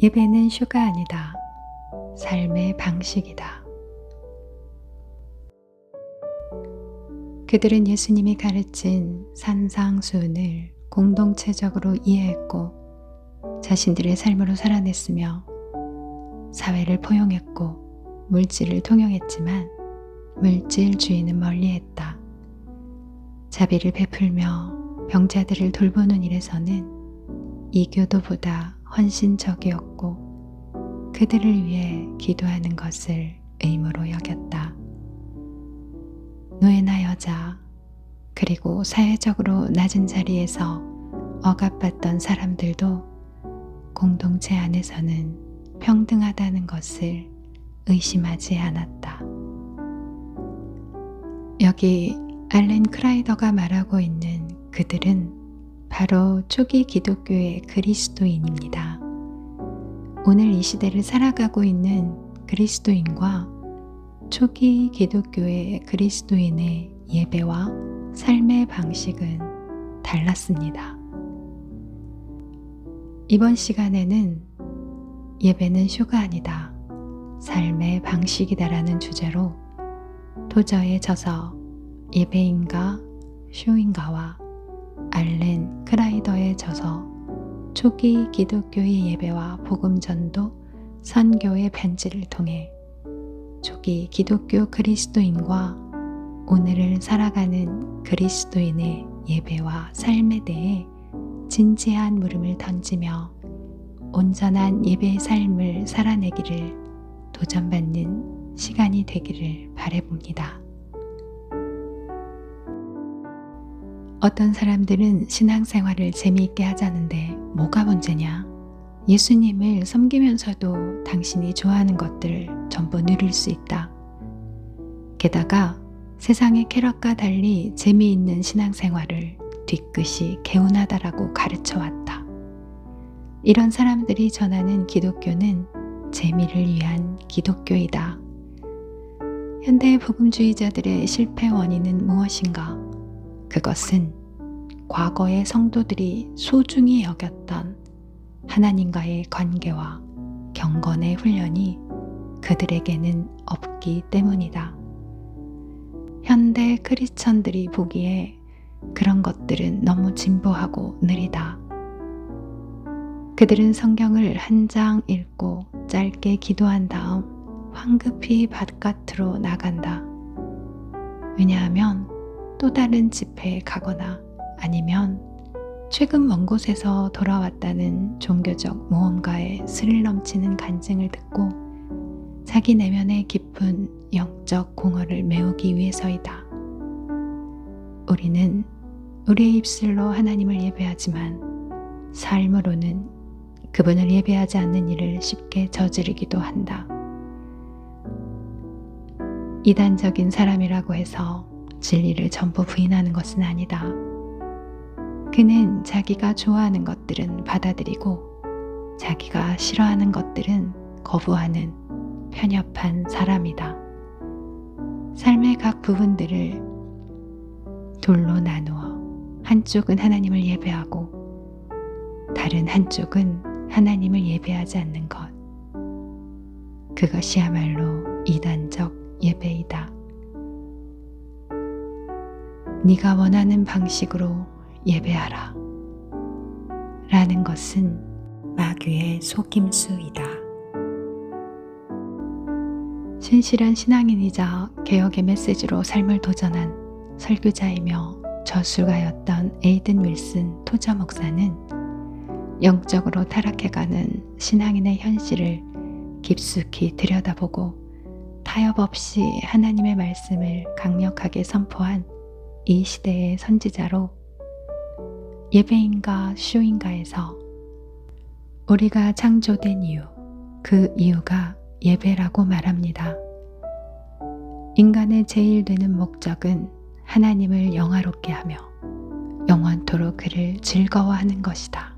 예배는 쇼가 아니다. 삶의 방식이다. 그들은 예수님이 가르친 산상수훈을 공동체적으로 이해했고 자신들의 삶으로 살아냈으며 사회를 포용했고 물질을 통용했지만 물질주의는 멀리했다. 자비를 베풀며 병자들을 돌보는 일에서는 이교도보다 헌신적이었고 그들을 위해 기도하는 것을 의무로 여겼다. 노예나 여자, 그리고 사회적으로 낮은 자리에서 억압받던 사람들도 공동체 안에서는 평등하다는 것을 의심하지 않았다. 여기 알렌 크라이더가 말하고 있는 그들은 바로 초기 기독교의 그리스도인입니다. 오늘 이 시대를 살아가고 있는 그리스도인과 초기 기독교의 그리스도인의 예배와 삶의 방식은 달랐습니다. 이번 시간에는 예배는 쇼가 아니다. 삶의 방식이다라는 주제로 도저에 져서 예배인가 쇼인가와 알렌 크라이더의 저서 초기 기독교의 예배와 복음 전도 선교의 편지를 통해 초기 기독교 그리스도인과 오늘을 살아가는 그리스도인의 예배와 삶에 대해 진지한 물음을 던지며 온전한 예배의 삶을 살아내기를 도전받는 시간이 되기를 바래봅니다. 어떤 사람들은 신앙생활을 재미있게 하자는데 뭐가 문제냐? 예수님을 섬기면서도 당신이 좋아하는 것들 전부 누릴 수 있다. 게다가 세상의 쾌락과 달리 재미있는 신앙생활을 뒤끝이 개운하다라고 가르쳐 왔다. 이런 사람들이 전하는 기독교는 재미를 위한 기독교이다. 현대 복음주의자들의 실패 원인은 무엇인가? 그것은 과거의 성도들이 소중히 여겼던 하나님과의 관계와 경건의 훈련이 그들에게는 없기 때문이다. 현대 크리스천들이 보기에 그런 것들은 너무 진보하고 느리다. 그들은 성경을 한 장 읽고 짧게 기도한 다음 황급히 바깥으로 나간다. 왜냐하면 또 다른 집회에 가거나 아니면 최근 먼 곳에서 돌아왔다는 종교적 모험가의 스릴 넘치는 간증을 듣고 자기 내면의 깊은 영적 공허를 메우기 위해서이다. 우리는 우리의 입술로 하나님을 예배하지만 삶으로는 그분을 예배하지 않는 일을 쉽게 저지르기도 한다. 이단적인 사람이라고 해서 진리를 전부 부인하는 것은 아니다. 그는 자기가 좋아하는 것들은 받아들이고 자기가 싫어하는 것들은 거부하는 편협한 사람이다. 삶의 각 부분들을 돌로 나누어 한쪽은 하나님을 예배하고 다른 한쪽은 하나님을 예배하지 않는 것. 그것이야말로 이단적 예배이다. 네가 원하는 방식으로 예배하라. 라는 것은 마귀의 속임수이다. 신실한 신앙인이자 개혁의 메시지로 삶을 도전한 설교자이며 저술가였던 에이든 윌슨 토저 목사는 영적으로 타락해가는 신앙인의 현실을 깊숙이 들여다보고 타협 없이 하나님의 말씀을 강력하게 선포한 이 시대의 선지자로 예배인가 쇼인가에서 우리가 창조된 이유, 그 이유가 예배라고 말합니다. 인간의 제일 되는 목적은 하나님을 영화롭게 하며 영원토록 그를 즐거워하는 것이다.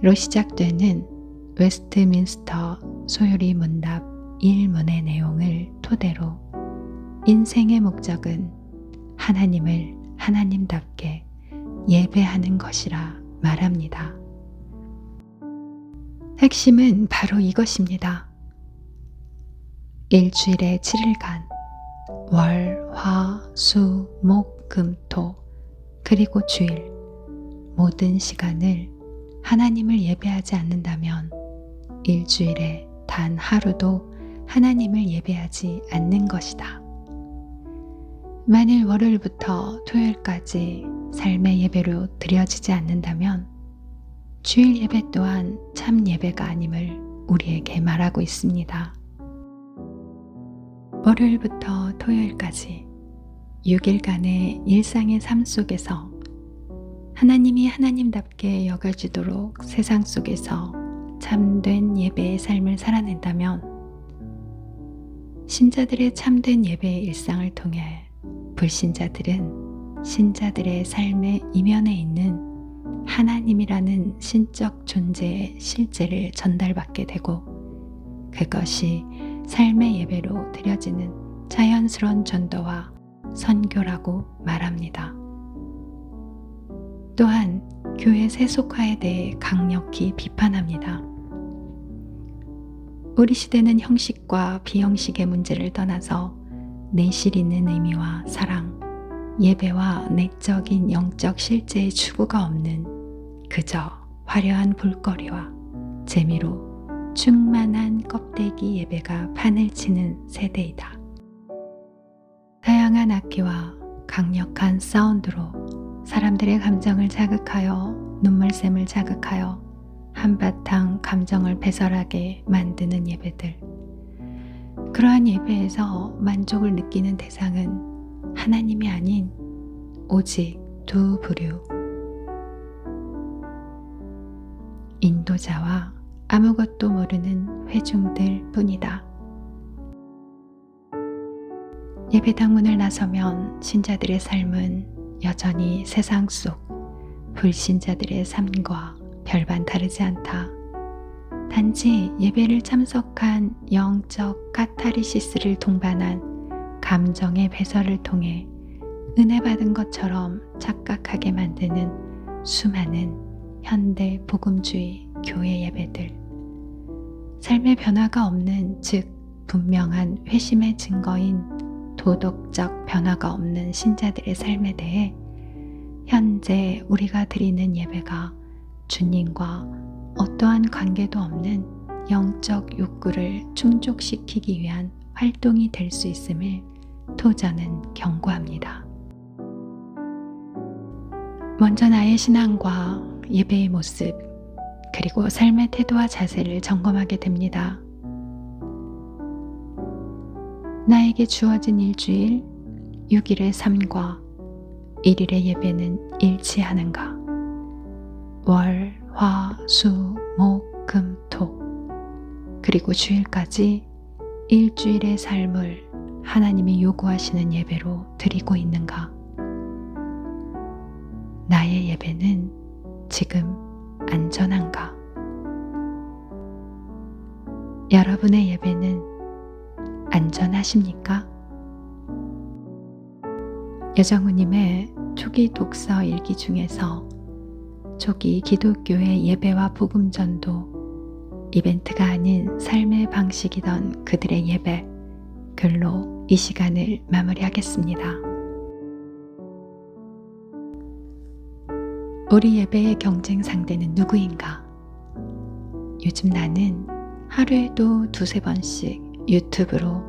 로 시작되는 웨스트민스터 소요리 문답 1문의 내용을 토대로 인생의 목적은 하나님을 하나님답게 예배하는 것이라 말합니다. 핵심은 바로 이것입니다. 일주일에 7일간 월, 화, 수, 목, 금, 토 그리고 주일 모든 시간을 하나님을 예배하지 않는다면 일주일에 단 하루도 하나님을 예배하지 않는 것이다. 만일 월요일부터 토요일까지 삶의 예배로 드려지지 않는다면 주일 예배 또한 참 예배가 아님을 우리에게 말하고 있습니다. 월요일부터 토요일까지 6일간의 일상의 삶 속에서 하나님이 하나님답게 여겨지도록 세상 속에서 참된 예배의 삶을 살아낸다면 신자들의 참된 예배의 일상을 통해 불신자들은 신자들의 삶의 이면에 있는 하나님이라는 신적 존재의 실제를 전달받게 되고 그것이 삶의 예배로 드려지는 자연스러운 전도와 선교라고 말합니다. 또한 교회 세속화에 대해 강력히 비판합니다. 우리 시대는 형식과 비형식의 문제를 떠나서 내실 있는 의미와 사랑, 예배와 내적인 영적 실제의 추구가 없는 그저 화려한 볼거리와 재미로 충만한 껍데기 예배가 판을 치는 세대이다. 다양한 악기와 강력한 사운드로 사람들의 감정을 자극하여 눈물샘을 자극하여 한바탕 감정을 배설하게 만드는 예배들. 그러한 예배에서 만족을 느끼는 대상은 하나님이 아닌 오직 두 부류. 인도자와 아무것도 모르는 회중들 뿐이다. 예배당 문을 나서면 신자들의 삶은 여전히 세상 속 불신자들의 삶과 별반 다르지 않다. 단지 예배를 참석한 영적 카타리시스를 동반한 감정의 배설을 통해 은혜 받은 것처럼 착각하게 만드는 수많은 현대 복음주의 교회 예배들. 삶의 변화가 없는 즉 분명한 회심의 증거인 도덕적 변화가 없는 신자들의 삶에 대해 현재 우리가 드리는 예배가 주님과 어떠한 관계도 없는 영적 욕구를 충족시키기 위한 활동이 될 수 있음을 토저는 경고합니다. 먼저 나의 신앙과 예배의 모습, 그리고 삶의 태도와 자세를 점검하게 됩니다. 나에게 주어진 일주일, 6일의 삶과 1일의 예배는 일치하는가? 월, 화, 수, 목, 금, 토. 그리고 주일까지 일주일의 삶을 하나님이 요구하시는 예배로 드리고 있는가? 나의 예배는 지금 안전한가? 여러분의 예배는 안전하십니까? 여정우님의 초기 독서 일기 중에서 초기 기독교의 예배와 복음 전도 이벤트가 아닌 삶의 방식이던 그들의 예배 글로 이 시간을 마무리하겠습니다. 우리 예배의 경쟁 상대는 누구인가? 요즘 나는 하루에도 두세 번씩 유튜브로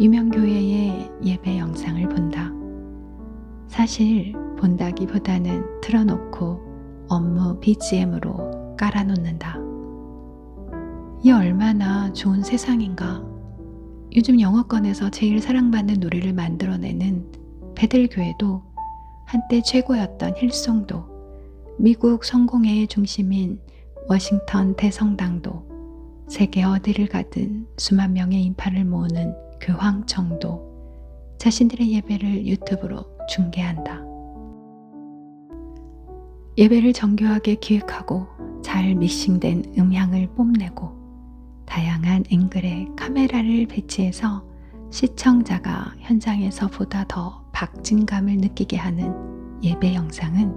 유명 교회의 예배 영상을 본다. 사실 본다기보다는 틀어놓고 업무 BGM으로 깔아놓는다. 이 얼마나 좋은 세상인가. 요즘 영어권에서 제일 사랑받는 노래를 만들어내는 베들교회도 한때 최고였던 힐송도 미국 성공회의 중심인 워싱턴 대성당도 세계 어디를 가든 수만 명의 인파를 모으는 교황청도 자신들의 예배를 유튜브로 중계한다. 예배를 정교하게 기획하고 잘 믹싱된 음향을 뽐내고 다양한 앵글의 카메라를 배치해서 시청자가 현장에서 보다 더 박진감을 느끼게 하는 예배 영상은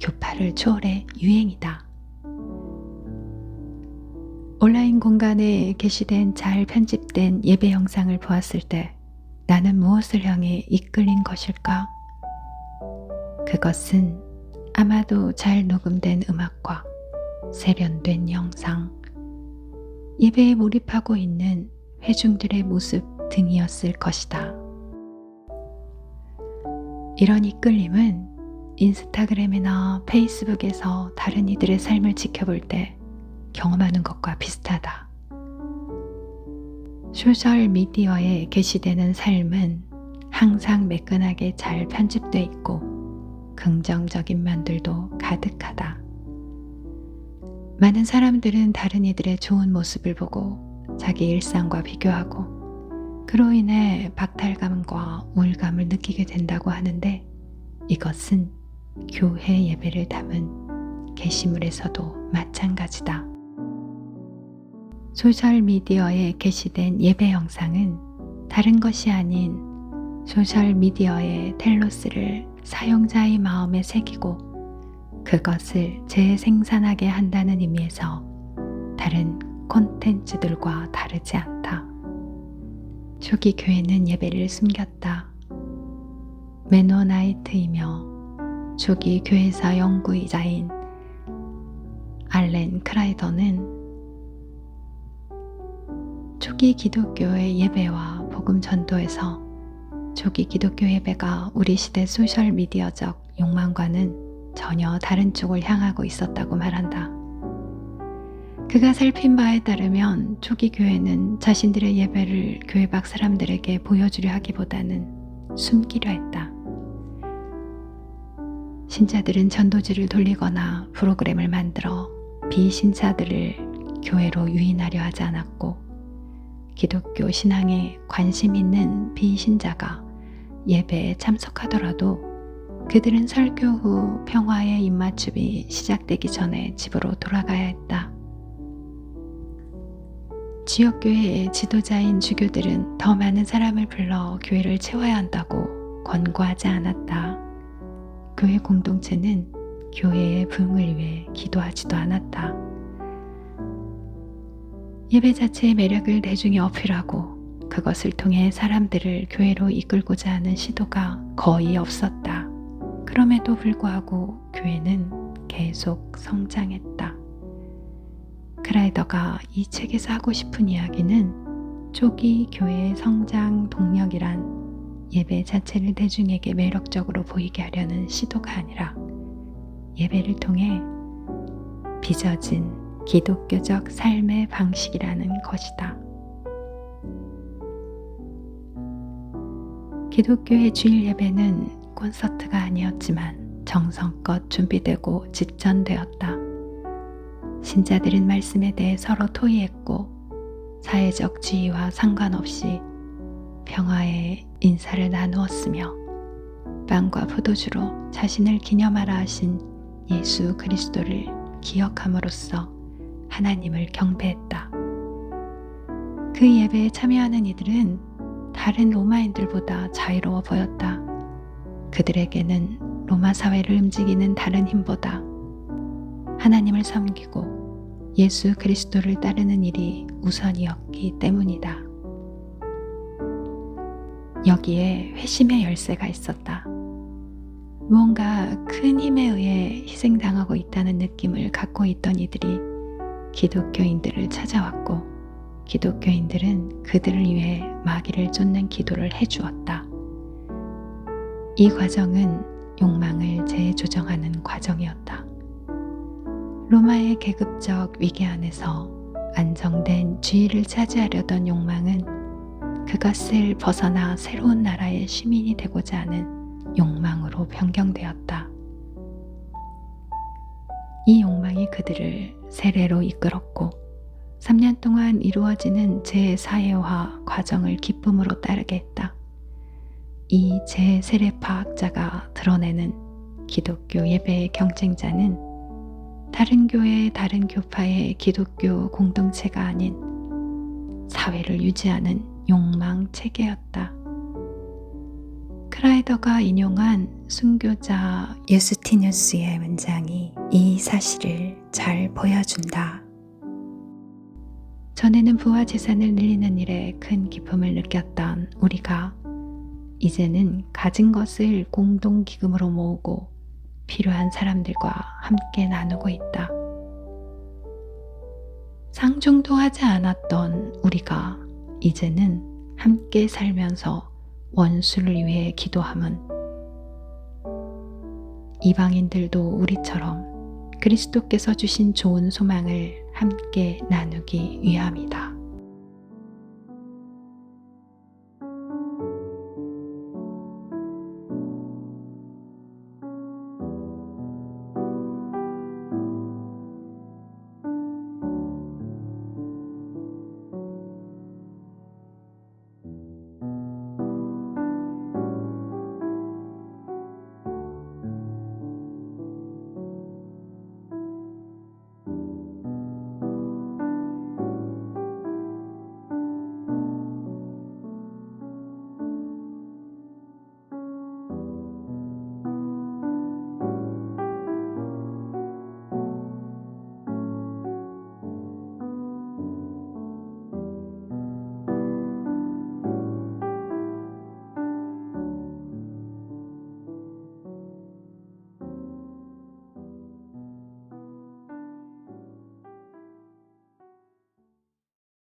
교파를 초월해 유행이다. 온라인 공간에 게시된 잘 편집된 예배 영상을 보았을 때 나는 무엇을 향해 이끌린 것일까? 그것은 아마도 잘 녹음된 음악과 세련된 영상, 예배에 몰입하고 있는 회중들의 모습 등이었을 것이다. 이런 이끌림은 인스타그램이나 페이스북에서 다른 이들의 삶을 지켜볼 때 경험하는 것과 비슷하다. 소셜 미디어에 게시되는 삶은 항상 매끈하게 잘 편집돼 있고 긍정적인 면들도 가득하다. 많은 사람들은 다른 이들의 좋은 모습을 보고 자기 일상과 비교하고 그로 인해 박탈감과 우울감을 느끼게 된다고 하는데 이것은 교회 예배를 담은 게시물에서도 마찬가지다. 소셜미디어에 게시된 예배 영상은 다른 것이 아닌 소셜미디어의 텔로스를 사용자의 마음에 새기고 그것을 재생산하게 한다는 의미에서 다른 콘텐츠들과 다르지 않다. 초기 교회는 예배를 숨겼다. 메노나이트이며 초기 교회사 연구이자인 알렌 크라이더는 초기 기독교의 예배와 복음 전도에서 초기 기독교 예배가 우리 시대 소셜 미디어적 욕망과는 전혀 다른 쪽을 향하고 있었다고 말한다. 그가 살핀 바에 따르면 초기 교회는 자신들의 예배를 교회 밖 사람들에게 보여주려 하기보다는 숨기려 했다. 신자들은 전도지를 돌리거나 프로그램을 만들어 비신자들을 교회로 유인하려 하지 않았고 기독교 신앙에 관심 있는 비신자가 예배에 참석하더라도 그들은 설교 후 평화의 입맞춤이 시작되기 전에 집으로 돌아가야 했다. 지역교회의 지도자인 주교들은 더 많은 사람을 불러 교회를 채워야 한다고 권고하지 않았다. 교회 공동체는 교회의 부흥을 위해 기도하지도 않았다. 예배 자체의 매력을 대중에 어필하고 그것을 통해 사람들을 교회로 이끌고자 하는 시도가 거의 없었다. 그럼에도 불구하고 교회는 계속 성장했다. 크라이더가 이 책에서 하고 싶은 이야기는 초기 교회의 성장 동력이란 예배 자체를 대중에게 매력적으로 보이게 하려는 시도가 아니라 예배를 통해 빚어진 기독교적 삶의 방식이라는 것이다. 기독교의 주일 예배는 콘서트가 아니었지만 정성껏 준비되고 집전되었다. 신자들은 말씀에 대해 서로 토의했고 사회적 지위와 상관없이 평화의 인사를 나누었으며 빵과 포도주로 자신을 기념하라 하신 예수 그리스도를 기억함으로써 하나님을 경배했다. 그 예배에 참여하는 이들은 다른 로마인들보다 자유로워 보였다. 그들에게는 로마 사회를 움직이는 다른 힘보다 하나님을 섬기고 예수 그리스도를 따르는 일이 우선이었기 때문이다. 여기에 회심의 열쇠가 있었다. 무언가 큰 힘에 의해 희생당하고 있다는 느낌을 갖고 있던 이들이 기독교인들을 찾아왔고 기독교인들은 그들을 위해 마귀를 쫓는 기도를 해주었다. 이 과정은 욕망을 재조정하는 과정이었다. 로마의 계급적 위계 안에서 안정된 지위를 차지하려던 욕망은 그것을 벗어나 새로운 나라의 시민이 되고자 하는 욕망으로 변경되었다. 이 욕망이 그들을 세례로 이끌었고 3년 동안 이루어지는 재사회화 과정을 기쁨으로 따르게 했다. 이 재세례 파 학자가 드러내는 기독교 예배의 경쟁자는 다른 교회, 다른 교파의 기독교 공동체가 아닌 사회를 유지하는 욕망 체계였다. 크라이더가 인용한 순교자 유스티누스의 문장이 이 사실을 잘 보여준다. 전에는 부와 재산을 늘리는 일에 큰 기쁨을 느꼈던 우리가 이제는 가진 것을 공동 기금으로 모으고 필요한 사람들과 함께 나누고 있다. 상종도 하지 않았던 우리가 이제는 함께 살면서 원수를 위해 기도함은 이방인들도 우리처럼 그리스도께서 주신 좋은 소망을 함께 나누기 위함이다.